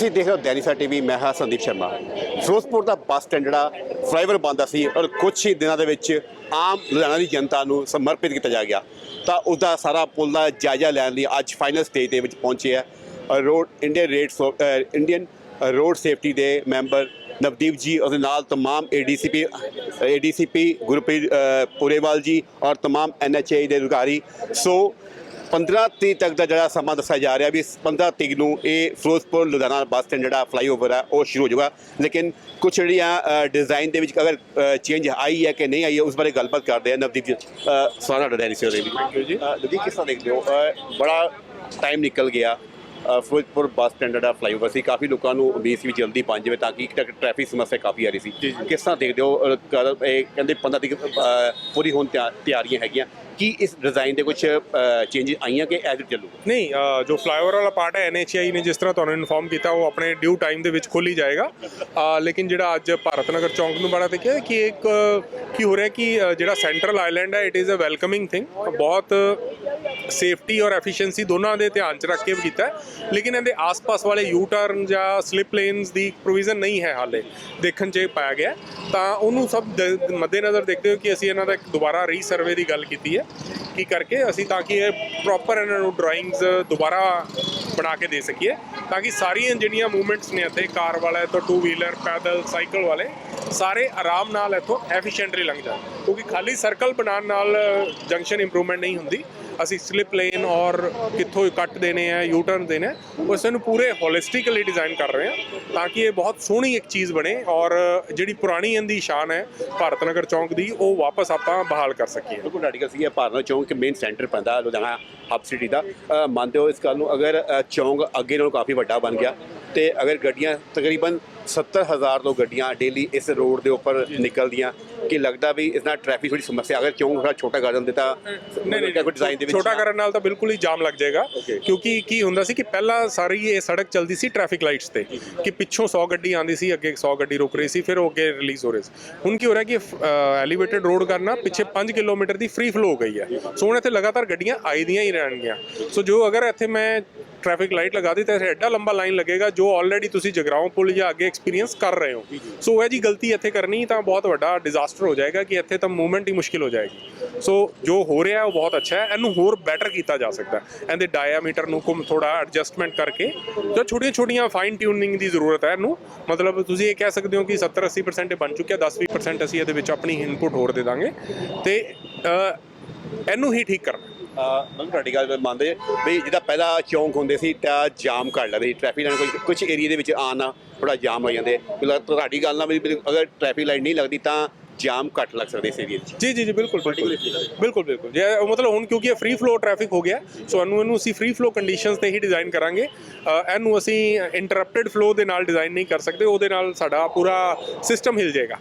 ਤੁਸੀਂ ਦੇਖ ਰਹੇ ਹੋ ਦੈਨਿਕਾ ਟੀਵੀ ਮੈਂ ਹਾਂ ਸੰਦੀਪ ਸ਼ਰਮਾ ਫਿਰੋਜ਼ਪੁਰ ਦਾ ਬੱਸ ਸਟੈਂਡ ਜਿਹੜਾ ਫਲਾਈਓਵਰ ਬੰਦਾ ਸੀ ਔਰ ਕੁਝ ਹੀ ਦਿਨਾਂ ਦੇ ਵਿੱਚ ਆਮ ਲੁਧਿਆਣਾ ਦੀ ਜਨਤਾ ਨੂੰ ਸਮਰਪਿਤ ਕੀਤਾ ਜਾ ਗਿਆ ਤਾਂ ਉਸ ਦਾ ਸਾਰਾ ਪੁੱਲ ਦਾ ਜਾਇਜ਼ਾ ਲੈਣ ਲਈ ਅੱਜ ਫਾਈਨਲ ਸਟੇਜ ਦੇ ਵਿੱਚ ਪਹੁੰਚੇ ਹੈ ਔਰ road Indian red Indian road safety ਦੇ ਮੈਂਬਰ ਨਵਦੀਪ ਜੀ ਉਹਦੇ ਨਾਲ तमाम ਏਡੀਸੀਪੀ ਏਡੀਸੀਪੀ ਗੁਰਪ੍ਰੀਤ ਅ, ਪੁਰੇਵਾਲ ਜੀ ਔਰ तमाम ਐਨਐਚਏ ਦੇ ਅਧਿਕਾਰੀ ਸੋ 15 ਤਰੀਕ ਤੱਕ ਦਾ ਜਿਹੜਾ ਸਮਾਂ ਦੱਸਿਆ ਜਾ ਰਿਹਾ ਵੀ 15 ਤਰੀਕ ਨੂੰ ਇਹ ਫਿਰੋਜ਼ਪੁਰ ਲੁਧਿਆਣਾ ਬੱਸ ਸਟੈਂਡ ਜਿਹੜਾ ਫਲਾਈਓਵਰ ਹੈ ਉਹ ਸ਼ੁਰੂ ਹੋ ਜਾਊਗਾ। ਲੇਕਿਨ ਕੁਝ ਜਿਹੜੀਆਂ ਡਿਜ਼ਾਈਨ ਦੇ ਵਿੱਚ ਅਗਰ ਚੇਂਜ ਆਈ ਹੈ ਕਿ ਨਹੀਂ ਆਈ ਹੈ ਉਸ ਬਾਰੇ ਗੱਲਬਾਤ ਕਰਦੇ ਆ ਨਵਦੀਪ ਜੀ ਸਾਰਾ ਡੈਨੀ ਸਰ ਦੇ ਵੀ ਜੀ। ਨਵਦੀਪ ਕਿਸ ਤਰ੍ਹਾਂ ਦੇਖਦੇ ਹੋ? ਬੜਾ ਟਾਈਮ ਨਿਕਲ ਗਿਆ ਫਿਰੋਜ਼ਪੁਰ ਬੱਸ ਸਟੈਂਡ ਦਾ ਫਲਾਈਓਵਰ ਸੀ। ਕਾਫੀ ਲੋਕਾਂ ਨੂੰ ਉਮੀਦ ਸੀ ਵੀ ਜਲਦੀ ਪਹੁੰਚ ਜਾਵੇ ਤਾਂ ਕਿ ਟ੍ਰੈਫਿਕ ਸਮੱਸਿਆ ਕਾਫੀ ਆ ਰਹੀ ਸੀ। ਕਿਸ ਤਰ੍ਹਾਂ ਦੇਖਦੇ ਹੋ ਇਹ ਕਹਿੰਦੇ 15 ਤਰੀਕ ਪੂਰੀ ਹੋਣ ਤਿਆ- ਤਿਆਰੀਆਂ ਹੈਗੀਆਂ। ਕੀ ਇਸ ਡਿਜ਼ਾਈਨ ਦੇ ਕੁਝ ਚੇਂਜਸ ਆਈਆਂ ਕਿ ਐਜ਼ ਇਟ ਚੱਲੂਗਾ? ਨਹੀਂ ਜੋ ਫਲਾਈਓਵਰ ਵਾਲਾ ਪਾਰਟ ਹੈ ਐਨਐਚਆਈ ਨੇ ਜਿਸ ਤਰ੍ਹਾਂ ਤੁਹਾਨੂੰ ਇਨਫੋਰਮ ਕੀਤਾ, ਉਹ ਆਪਣੇ ਡਿਊ ਟਾਈਮ ਦੇ ਵਿੱਚ ਖੋਲੀ ਜਾਏਗਾ। ਲੇਕਿਨ ਜਿਹੜਾ ਅੱਜ ਭਾਰਤ ਨਗਰ ਚੌਂਕ ਨੂੰ ਬੜਾ ਦੇਖਿਆ ਕਿ ਇੱਕ, ਕੀ ਹੋ ਰਿਹਾ ਕਿ ਜਿਹੜਾ ਸੈਂਟਰਲ ਆਈਲੈਂਡ ਹੈ it is a welcoming thing ਬਹੁਤ ਸੇਫਟੀ ਔਰ ਐਫੀਸ਼ੀਐਂਸੀ ਦੋਨਾਂ ਦੇ ਧਿਆਨ ਚ ਰੱਖ ਕੇ ਕੀਤਾ ਲੇਕਿਨ ਇਹਦੇ ਆਸ-ਪਾਸ ਵਾਲੇ ਯੂ ਟਰਨ ਜਾਂ ਸਲਿਪ ਲੇਨਸ ਦੀ ਪ੍ਰੋਵੀਜ਼ਨ ਨਹੀਂ ਹੈ ਹਾਲੇ, ਦੇਖਣ ਚ ਪਾਇਆ ਗਿਆ। ਤਾਂ ਉਹਨੂੰ ਸਭ ਦ- ਮੱਦੇਨਜ਼ਰ ਦੇਖਦੇ ਹੋ ਕਿ ਅਸੀਂ ਇਹਨਾਂ ਦਾ ਇੱਕ ਦੁਬਾਰਾ ਰੀਸਰਵੇ ਦੀ ਗੱਲ ਕੀਤੀ ਹੈ। ਕੀ ਕਰਕੇ ਅਸੀਂ ਤਾਂ ਕਿ ਇਹ ਪ੍ਰੋਪਰ ਇਹਨਾਂ ਨੂੰ ਡਰਾਇੰਗਸ ਦੁਬਾਰਾ ਬਣਾ ਕੇ ਦੇ ਸਕੀਏ, ਤਾਂ ਕਿ ਸਾਰੀਆਂ ਜਿਹੜੀਆਂ ਮੂਵਮੈਂਟਸ ਨੇ ਇੱਥੇ, ਕਾਰ ਵਾਲਾ ਤੋਂ ਟੂ ਵੀਲਰ ਪੈਦਲ ਸਾਈਕਲ ਵਾਲੇ, ਸਾਰੇ ਆਰਾਮ ਨਾਲ ਇੱਥੋਂ ਐਫੀਸ਼ੀਐਂਟਲੀ ਲੰਘ ਜਾਣ। ਕਿਉਂਕਿ ਖਾਲੀ ਸਰਕਲ ਬਣਾਉਣ ਨਾਲ ਜੰਕਸ਼ਨ ਇੰਪਰੂਵਮੈਂਟ ਨਹੀਂ ਹੁੰਦੀ। ਅਸੀਂ ਸਲਿਪ ਲੇਨ ਔਰ ਕਿੱਥੋਂ ਕੱਟ ਦੇਣੇ ਆ ਯੂ ਟਰਨ ਦੇਣੇ ਆ ਉਸ ਨੂੰ ਪੂਰੇ ਹੋਲਿਸਟਿਕਲੀ ਡਿਜ਼ਾਈਨ ਕਰ ਰਹੇ ਹਾਂ ਤਾਂ ਕਿ ਇਹ ਬਹੁਤ ਸੋਹਣੀ ਇੱਕ ਚੀਜ਼ ਬਣੇ ਔਰ ਜਿਹੜੀ ਪੁਰਾਣੀ ਇਹਦੀ ਸ਼ਾਨ ਹੈ ਭਾਰਤ ਨਗਰ ਚੌਂਕ ਦੀ ਉਹ ਵਾਪਸ ਆਪਾਂ ਬਹਾਲ ਕਰ ਸਕੀਏ। ਬਿਲਕੁਲ ਆਰਟੀਕਲ ਸੀ ਇਹ ਭਾਰਤ ਚੌਂਕ ਕੇ ਮੇਨ ਸੈਂਟਰ ਪੈਂਦਾ ਲੁਧਿਆਣਾ ਹਬ ਸਿਟੀ ਦਾ। ਅ, ਮੰਨਦੇ ਹੋ ਇਸ ਗੱਲ ਨੂੰ ਅਗਰ ਚੌਂਕ ਅੱਗੇ ਨਾਲੋਂ ਕਾਫੀ ਵੱਡਾ ਬਣ ਗਿਆ ਤੇ ਅਗਰ ਗੱਡੀਆਂ ਤਕਰੀਬਨ 70000 ਤੋਂ ਗੱਡੀਆਂ ਡੇਲੀ ਇਸ ਰੋਡ ਦੇ ਉੱਪਰ ਨਿਕਲਦੀਆਂ ਕਿ ਲੱਗਦਾ ਵੀ ਇਸ ਨਾਲ ਟ੍ਰੈਫਿਕ ਥੋੜੀ ਸਮੱਸਿਆ ਅਗਰ ਚੌਂਕ ਥੋੜਾ ਛੋਟਾ ਕਰ ਦਿੰਦੇ ਤਾਂ ਨਹੀਂ ਨਹੀਂ ਕੋਈ ਡਿਜ਼ਾਈਨ ਦੇ ਵਿੱਚ ਛੋਟਾ ਕਰਨ ਨਾਲ ਤਾਂ ਬਿਲਕੁਲ ਹੀ ਜਾਮ ਲੱਗ ਜਾਏਗਾ. ਕਿਉਂਕਿ ਕੀ ਹੁੰਦਾ ਸੀ ਕਿ ਪਹਿਲਾਂ ਸਾਰੀ ਇਹ ਸੜਕ ਚੱਲਦੀ ਸੀ ਟ੍ਰੈਫਿਕ ਲਾਈਟਸ ਤੇ ਕਿ ਪਿੱਛੋਂ 100 ਗੱਡੀ ਆਉਂਦੀ ਸੀ ਅੱਗੇ 100 ਗੱਡੀ ਰੁਕ ਰਹੀ ਸੀ ਫਿਰ ਉਹ ਅੱਗੇ ਰਿਲੀਜ਼ ਹੋ ਰਹੇ ਸੀ। ਹੁਣ ਕੀ ਹੋ ਰਿਹਾ ਕਿ ਐਲੀਵੇਟਡ ਰੋਡ ਕਰਨਾ ਪਿੱਛੇ 5 ਕਿਲੋਮੀਟਰ ਦੀ ਫ੍ਰੀ ਫਲੋ ਹੋ ਗਈ ਹੈ। ਸੋ ਹੁਣ ਇੱਥੇ ਲਗਾਤਾਰ ਗੱਡੀਆਂ ਆਈਆਂ ਹੀ ਰਹਿਣਗੀਆਂ। ਸੋ ਜੋ ਅਗਰ ਇੱਥੇ ਮੈਂ ਟ੍ਰੈਫਿਕ ਲਾਈਟ ਲਗਾ ਦਿੱਤੀ ਤਾਂ ਇੱਥੇ ਐਡਾ ਲੰਬਾ ਲਾਈਨ ਲੱਗੇਗਾ ਜੋ ਆਲਰੇਡੀ ਤੁਸੀਂ ਜਗਰਾਉਂ ਪੁਲ ਜਾਂ ਅੱਗੇ ਐਕਸਪੀਰੀਅੰਸ ਕਰ ਰਹੇ ਹੋ। ਸੋ ਇਹ ਜੀ ਗਲਤੀ ਇੱਥੇ ਕਰਨੀ ਤਾਂ ਬਹੁਤ ਵੱਡਾ ਡਿਜ਼ਾਸਟਰ ਹੋ ਜਾਏਗਾ ਕਿ ਇੱਥੇ ਤਾਂ ਮੂਵਮੈਂਟ ਹੀ ਮੁਸ਼ਕਿਲ ਹੋ ਜਾਏਗੀ। ਸੋ ਜੋ ਹੋ ਰਿਹਾ ਉਹ ਬਹੁਤ ਅੱਛਾ ਹੈ ਇਹਨੂੰ ਹੋਰ ਬੈਟਰ ਕੀਤਾ ਜਾ ਸਕਦਾ ਹੈ। ਇਹਦੇ ਡਾਇਆਮੀਟਰ ਨੂੰ ਕੁਮ ਥੋੜਾ ਐਡਜਸਟਮੈਂਟ ਕਰਕੇ ਜੋ ਛੋਟੀਆਂ ਛੋਟੀਆਂ ਫਾਈਨ ਟਿਊਨਿੰਗ ਦੀ ਜ਼ਰੂਰਤ ਹੈ ਇਹਨੂੰ। ਮਤਲਬ ਤੁਸੀਂ ਇਹ ਕਹਿ ਸਕਦੇ ਹੋ ਕਿ 70 80% ਇਹ ਬਣ ਚੁੱਕਿਆ 10 20% ਅਸੀਂ ਇਹਦੇ ਵਿੱਚ ਆਪਣੀ ਇਨਪੁਟ ਹੋਰ ਦੇ ਦਾਂਗੇ। ਤੇ ਇਹਨੂੰ ਹੀ ਠੀਕ ਕਰਨਾ ਮੈਂ ਤੁਹਾਡੀ ਗੱਲ ਮੰਨਦੇ ਵੀ ਜਿਹਦਾ ਪਹਿਲਾਂ ਚੌਂਕ ਹੁੰਦੇ ਸੀ ਤਾਂ ਜਾਮ ਘੱਟ ਲੱਗਦੇ ਸੀ ਟ੍ਰੈਫਿਕ ਲਾਈਨ ਕੋਈ ਕੁਝ ਏਰੀਆ ਦੇ ਵਿੱਚ ਆਣਾ ਥੋੜਾ ਜਾਮ ਹੋ ਜਾਂਦੇ। ਤੁਹਾਡੀ ਗੱਲ ਨਾਲ ਵੀ ਅਗਰ ਟ੍ਰੈਫਿਕ ਲਾਈਟ ਨਹੀਂ ਲੱਗਦੀ ਤਾਂ ਜਾਮ ਘੱਟ ਲੱਗ ਸਕਦੇ ਇਸ ਏਰੀਆ 'ਚ ਜੀ ਜੀ ਜੀ ਬਿਲਕੁਲ ਬਿਲਕੁਲ। ਬਿਲਕੁਲ ਬਿਲਕੁਲ। ਜੇ ਮਤਲਬ ਹੁਣ ਕਿਉਂਕਿ ਇਹ ਫ੍ਰੀ ਫਲੋ ਟ੍ਰੈਫਿਕ ਹੋ ਗਿਆ ਸੋ ਇਹਨੂੰ ਇਹਨੂੰ ਅਸੀਂ ਫ੍ਰੀ ਫਲੋ ਕੰਡੀਸ਼ਨਸ ਤੇ ਹੀ ਡਿਜ਼ਾਈਨ ਕਰਾਂਗੇ। ਇਹਨੂੰ ਅਸੀਂ ਇੰਟਰਰਪਟਡ ਫਲੋ ਦੇ ਨਾਲ ਡਿਜ਼ਾਈਨ ਨਹੀਂ ਕਰ ਸਕਦੇ ਉਹਦੇ ਨਾਲ ਸਾਡਾ ਪੂਰਾ ਸਿਸਟਮ ਹਿਲ ਜਾਏਗਾ।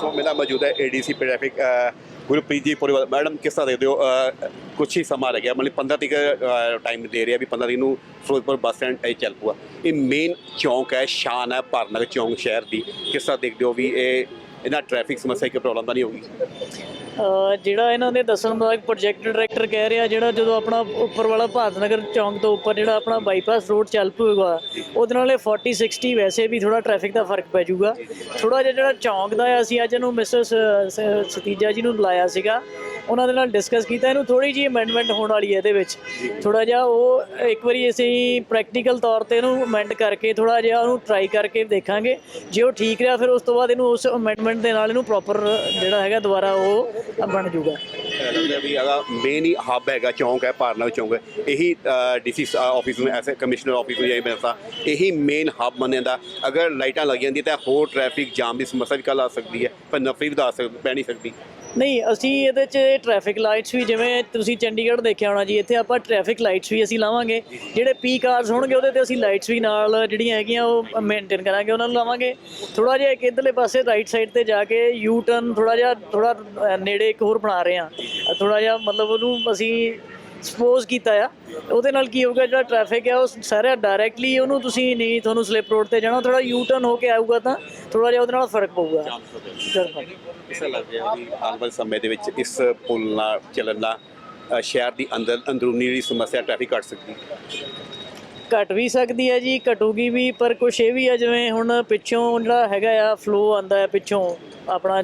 ਸੋ ਮੇਰਾ ਮੌਜੂਦ ਹੈ ਏਡੀਸੀ ਟ੍ਰੈਫਿਕ ਗੁਰਪ੍ਰੀਤ ਜੀ ਪੂਰੇ ਮੈਡਮ, ਕਿਸ ਤਰ੍ਹਾਂ ਦੇਖਦੇ ਹੋ? ਕੁਛ ਹੀ ਸਮਾਂ ਰਹਿ ਗਿਆ। ਮਤਲਬ 15 ਤੱਕ ਟਾਈਮ ਦੇ ਰਿਹਾ ਵੀ 15 ਤਰੀਕ ਨੂੰ ਫਿਰੋਜ਼ਪੁਰ ਬੱਸ ਸਟੈਂਡ ਇਹ ਚੱਲ ਪੂਆ ਇਹ ਮੇਨ ਚੌਂਕ ਹੈ, ਸ਼ਾਨ ਹੈ ਭਾਰਨਗਰ ਚੌਂਕ ਸ਼ਹਿਰ ਦੀ। ਕਿਸ ਤਰ੍ਹਾਂ ਦੇਖਦੇ ਹੋ ਵੀ ਇਹ ਇਹਨਾਂ ਟ੍ਰੈਫਿਕ ਸਮੱਸਿਆ, ਇੱਕ ਪ੍ਰੋਬਲਮ ਤਾਂ ਨਹੀਂ ਹੋਊਗੀ? ਜਿਹੜਾ ਇਹਨਾਂ ਦੇ ਦੱਸਣ ਦਾ ਪ੍ਰੋਜੈਕਟ ਡਾਇਰੈਕਟਰ ਕਹਿ ਰਿਹਾ, ਜਿਹੜਾ ਜਦੋਂ ਆਪਣਾ ਉੱਪਰ ਵਾਲਾ ਭਾਰਤ ਨਗਰ ਚੌਂਕ ਤੋਂ ਉੱਪਰ ਜਿਹੜਾ ਆਪਣਾ ਬਾਈਪਾਸ ਰੋਡ ਚੱਲ ਪਊਗਾ, ਉਹਦੇ ਨਾਲ ਇਹ 40 60 ਵੈਸੇ ਵੀ ਥੋੜਾ ਟ੍ਰੈਫਿਕ ਦਾ ਫ਼ਰਕ ਪੈ ਜਾਊਗਾ। ਥੋੜਾ ਜਿਹਾ ਜਿਹੜਾ ਚੌਂਕ ਦਾ ਹੈ ਅਸੀਂ ਅੱਜ ਇਹਨੂੰ ਮਿਸਸ ਸਤੀਜਾ ਜੀ ਨੂੰ ਬੁਲਾਇਆ ਸੀਗਾ। ਉਹਨਾਂ ਦੇ ਨਾਲ ਡਿਸਕਸ ਕੀਤਾ, ਇਹਨੂੰ ਥੋੜੀ ਜਿਹੀ ਅਮੈਂਡਮੈਂਟ ਹੋਣ ਵਾਲੀ ਹੈ ਇਹਦੇ ਵਿੱਚ। ਥੋੜਾ ਜਿਹਾ ਉਹ ਇੱਕ ਵਾਰੀ ਅਸੀਂ ਪ੍ਰੈਕਟੀਕਲ ਤੌਰ ਤੇ ਇਹਨੂੰ ਅਮੈਂਡ ਕਰਕੇ ਥੋੜਾ ਜਿਹਾ ਉਹਨੂੰ ਟਰਾਈ ਕਰਕੇ ਦੇਖਾਂਗੇ। ਜੇ ਉਹ ਠੀਕ ਰਿਹਾ, ਫਿਰ ਉਸ ਤੋਂ ਬਾਅਦ ਇਹਨੂੰ ਉਸ ਅਮੈਂਡਮੈਂਟ ਦੇ ਨਾਲ ਇਹਨੂੰ ਪ੍ਰੋਪਰ ਜਿਹੜਾ ਹੈਗਾ ਦੁਬਾਰਾ ਉਹ ਬਣ ਜਾਊਗਾ। ਵੀ ਅਗਾ ਮੇਨ ਹੀ ਹੱਬ ਹੈਗਾ, ਚੌਂਕ ਹੈ ਭਾਰਨਗਰ ਚੌਂਕ। ਹੈ ਇਹੀ ਡੀਸੀ ਆਫਿਸ ਨੂੰ, ਐਸੇ ਕਮਿਸ਼ਨਰ ਆਫਿਸ ਨੂੰ ਜਾਈ ਮੈਸਾ ਇਹੀ ਮੇਨ ਹੱਬ ਬਣਨ ਦਾ ਅਗਰ ਲਾਈਟਾਂ ਲੱਗ ਜਾਂਦੀਆਂ ਤਾਂ ਹੋਰ ਟ੍ਰੈਫਿਕ ਜਾਮ ਦੀ ਸਮੱਸਿਆ ਵੀ ਕੱਲ ਆ ਸਕਦੀ ਹੈ, ਪਰ ਨਫਰੀ ਵਧਾ ਸਕਦੀ ਪੈ ਨਹੀਂ ਸਕਦੀ। ਨਹੀਂ ਅਸੀਂ ਇਹਦੇ 'ਚ ਟ੍ਰੈਫਿਕ ਲਾਈਟਸ ਵੀ ਜਿਵੇਂ ਤੁਸੀਂ ਚੰਡੀਗੜ੍ਹ ਦੇਖਿਆ ਹੋਣਾ ਜੀ ਇੱਥੇ ਆਪਾਂ ਟ੍ਰੈਫਿਕ ਲਾਈਟਸ ਵੀ ਅਸੀਂ ਲਾਵਾਂਗੇ। ਜਿਹੜੇ ਪੀ ਕਾਰਸ ਹੋਣਗੇ ਉਹਦੇ ਤੇ ਅਸੀਂ ਲਾਈਟਸ ਵੀ ਨਾਲ ਜਿਹੜੀਆਂ ਹੈਗੀਆਂ ਉਹ ਮੇਨਟੇਨ ਕਰਾਂਗੇ ਉਹਨਾਂ ਨੂੰ ਲਾਵਾਂਗੇ। ਥੋੜਾ ਜਿਹਾ ਇੱਕ ਇਧਰਲੇ ਪਾਸੇ ਰਾਈਟ ਸਾਈਡ ਤੇ ਜਾ ਕੇ ਯੂ ਟਰਨ ਥੋੜਾ ਜਿਹਾ ਥੋੜਾ ਨੇੜੇ ਇੱਕ ਹੋਰ ਬਣਾ ਰਹੇ ਆ ਥੋੜਾ ਜਿਹਾ ਮਤਲਬ ਉਹਨੂੰ ਅਸੀਂ ਸਪੋਜ਼ ਕੀਤਾ ਆ। ਉਹਦੇ ਨਾਲ ਕੀ ਹੋਊਗਾ ਜਿਹੜਾ ਟ੍ਰੈਫਿਕ ਹੈ ਉਹ ਸਾਰਾ ਡਾਇਰੈਕਟਲੀ ਉਹਨੂੰ ਤੁਸੀਂ ਨਹੀਂ ਤੁਹਾਨੂੰ ਸਲਿੱਪ ਰੋਡ ਤੇ ਜਾਣਾ ਥੋੜਾ ਯੂ ਟਰਨ ਹੋ ਕੇ ਆਊਗਾ ਤਾਂ ਥੋੜਾ ਜਿਹਾ ਉਹਦੇ ਨਾਲ ਫ਼ਰਕ ਪਊਗਾ। ਕਿਸ ਵੀ ਆਉਣ ਵਾਲੇ ਸਮੇਂ ਦੇ ਵਿੱਚ ਇਸ ਪੁਲ ਨਾਲ ਚੱਲਣ ਨਾਲ ਅ, ਸ਼ਹਿਰ ਦੀ ਅੰਦਰ ਅੰਦਰੂਨੀ ਜਿਹੜੀ ਸਮੱਸਿਆ ਟ੍ਰੈਫਿਕ ਘਟ ਸਕਦੀ ਘਟ ਵੀ ਸਕਦੀ ਹੈ ਜੀ ਘਟੂਗੀ ਵੀ ਪਰ ਕੁਛ ਇਹ ਵੀ ਹੈ ਜਿਵੇਂ ਹੁਣ ਪਿੱਛੋਂ ਜਿਹੜਾ ਹੈਗਾ ਆ ਫਲੋ ਆਂਦਾ ਹੈ ਪਿੱਛੋਂ ਆਪਣਾ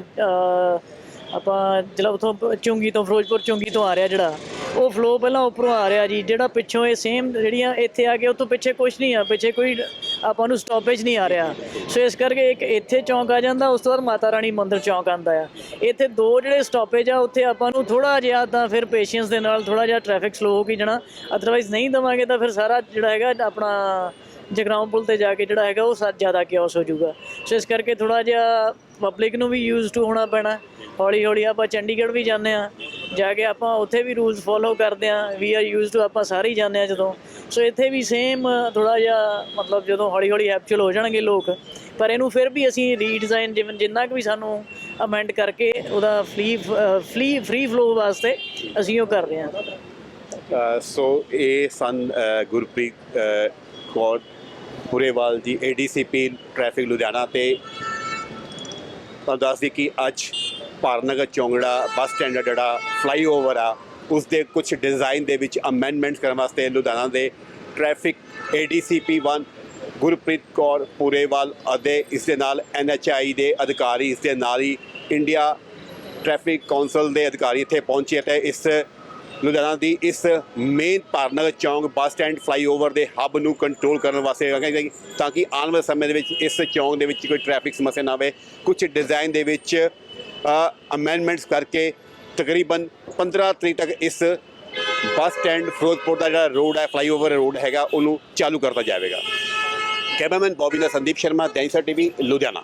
ਆਪਾਂ ਜਿਹੜਾ ਉਥੋਂ ਚੁੰਗੀ ਤੋਂ ਫਿਰੋਜ਼ਪੁਰ ਚੁੰਗੀ ਤੋਂ ਆ ਰਿਹਾ ਜਿਹੜਾ ਉਹ ਫਲੋ ਪਹਿਲਾਂ ਉੱਪਰੋਂ ਆ ਰਿਹਾ ਜੀ, ਜਿਹੜਾ ਪਿੱਛੋਂ ਇਹ ਸੇਮ ਜਿਹੜੀਆਂ ਇੱਥੇ ਆ ਕੇ ਉਹ ਤੋਂ ਪਿੱਛੇ ਕੁਝ ਨਹੀਂ ਆ, ਪਿੱਛੇ ਕੋਈ ਆਪਾਂ ਨੂੰ ਸਟਾਪੇਜ ਨਹੀਂ ਆ ਰਿਹਾ। ਸੋ ਇਸ ਕਰਕੇ ਇੱਕ ਇੱਥੇ ਚੌਂਕ ਆ ਜਾਂਦਾ, ਉਸ ਤੋਂ ਬਾਅਦ ਮਾਤਾ ਰਾਣੀ ਮੰਦਿਰ ਚੌਂਕ ਆਂਦਾ ਆ। ਇੱਥੇ ਦੋ ਜਿਹੜੇ ਸਟਾਪੇਜ ਆ, ਉੱਥੇ ਆਪਾਂ ਨੂੰ ਥੋੜਾ ਜਿਹਾ ਤਾਂ ਫਿਰ ਪੇਸ਼ੈਂਸ ਦੇ ਨਾਲ ਥੋੜਾ ਜਿਹਾ ਟ੍ਰੈਫਿਕ ਸਲੋ ਹੋ ਕੇ ਜਾਣਾ। ਅਦਰਵਾਈਜ਼ ਨਹੀਂ ਦਵਾਂਗੇ ਤਾਂ ਫਿਰ ਸਾਰਾ ਜਿਹੜਾ ਹੈਗਾ, ਆਪਣਾ ਜਗਰਾਉਂ ਪੁਲ ਤੇ ਜਾ ਕੇ ਜਿਹੜਾ ਹੈਗਾ, ਉਹ ਸਾ ਜ਼ਿਆਦਾ ਕਿਓਸ ਹੋ ਜਾਊਗਾ। ਸੋ ਇਸ ਕਰਕੇ ਥੋੜਾ ਜਿਹਾ ਪਬਲਿਕ ਨੂੰ ਵੀ ਯੂਜ਼ ਟੂ ਹੋਣਾ ਪੈਣਾ। ਹੌਲੀ ਹੌਲੀ ਆਪਾਂ ਚੰਡੀਗੜ੍ਹ ਵੀ ਜਾਂਦੇ ਆ ਜਾ ਕੇ ਆਪਾਂ ਉੱਥੇ ਵੀ ਰੂਲਸ ਫੋਲੋ ਕਰਦੇ ਆ ਵੀ ਆਰ ਯੂਜ਼ ਟੂ ਆਪਾਂ ਸਾਰੇ ਹੀ ਜਾਂਦੇ ਆ ਜਦੋਂ। ਸੋ ਇੱਥੇ ਵੀ ਸੇਮ ਥੋੜਾ ਜਿਹਾ ਮਤਲਬ ਜਦੋਂ ਹੌਲੀ ਹੌਲੀ ਹੈਪਚੁਅਲ ਹੋ ਜਾਣਗੇ ਲੋਕ, ਪਰ ਇਹਨੂੰ ਫਿਰ ਵੀ ਅਸੀਂ ਰੀਡਿਜ਼ਾਈਨ ਜਿਵੇਂ ਜਿੰਨਾ ਕੁ ਵੀ ਸਾਨੂੰ ਅਮੈਂਡ ਕਰਕੇ ਉਹਦਾ ਫਲੀ ਫਲੀ ਫ੍ਰੀ ਫਲੋ ਵਾਸਤੇ ਅਸੀਂ ਉਹ ਕਰ ਰਹੇ ਹਾਂ। ਸੋ ਇਹ ਸਨ ਗੁਰਪ੍ਰੀਤ ਕੌਰ ਪੁਰੇਵਾਲ ਜੀ ਏਡੀਸੀਪੀ ਟ੍ਰੈਫਿਕ ਲੁਧਿਆਣਾ ਤੇ। ਤੁਹਾਨੂੰ ਦੱਸ ਕਿ ਅੱਜ ਭਾਰਨਗਰ ਚੌਂਗੜਾ ਬੱਸ ਸਟੈਂਡ ਦਾ ਜਿਹੜਾ ਫਲਾਈਓਵਰ ਆ, ਉਸ ਦੇ ਕੁਝ ਡਿਜ਼ਾਈਨ ਦੇ ਵਿੱਚ ਅਮੈਂਡਮੈਂਟਸ ਕਰਨ ਵਾਸਤੇ ਲੁਧਿਆਣਾ ਦੇ ਟ੍ਰੈਫਿਕ ਏਡੀਸੀਪੀ 1 ਗੁਰਪ੍ਰੀਤ ਕੌਰ ਪੂਰੇਵਾਲ ਅਤੇ ਇਸ ਦੇ ਨਾਲ ਐਨਐਚਆਈ ਦੇ ਅਧਿਕਾਰੀ, ਇਸ ਦੇ ਨਾਲ ਹੀ ਇੰਡੀਆ ਟ੍ਰੈਫਿਕ ਕਾਉਂਸਲ ਦੇ ਅਧਿਕਾਰੀ ਇੱਥੇ ਪਹੁੰਚੇ ਤੇ ਇਸ ਲੁਧਿਆਣਾ ਦੀ ਇਸ main Bharnagar chowk bus stand flyover ਦੇ ਹੱਬ ਨੂੰ ਕੰਟਰੋਲ ਕਰਨ ਵਾਸਤੇ ਹੈਗਾ ਤਾਂ ਕਿ ਆਉਣ ਵਾਲੇ ਸਮੇਂ ਦੇ ਵਿੱਚ ਇਸ ਚੌਂਕ ਦੇ ਵਿੱਚ ਕੋਈ ਟ੍ਰੈਫਿਕ ਸਮੱਸਿਆ ਨਾ ਆਵੇ। ਕੁਝ ਡਿਜ਼ਾਈਨ ਦੇ ਵਿੱਚ ਅਮੈਂਡਮੈਂਟਸ ਕਰਕੇ ਤਕਰੀਬਨ 15 ਤਰੀਕ ਤੱਕ ਇਸ ਬੱਸ ਸਟੈਂਡ ਫਿਰੋਜ਼ਪੁਰ ਦਾ ਜਿਹੜਾ ਰੋਡ ਹੈ ਫਲਾਈਓਵਰ ਰੋਡ ਹੈਗਾ, ਉਹਨੂੰ ਚਾਲੂ ਕਰਤਾ ਜਾਵੇਗਾ। ਕੈਮਰਾਮੈਨ ਬੌਬੀ ਨਾਲ ਸੰਦੀਪ ਸ਼ਰਮਾ ਦੈਂਸਰ ਟੀਵੀ, ਲੁਧਿਆਣਾ।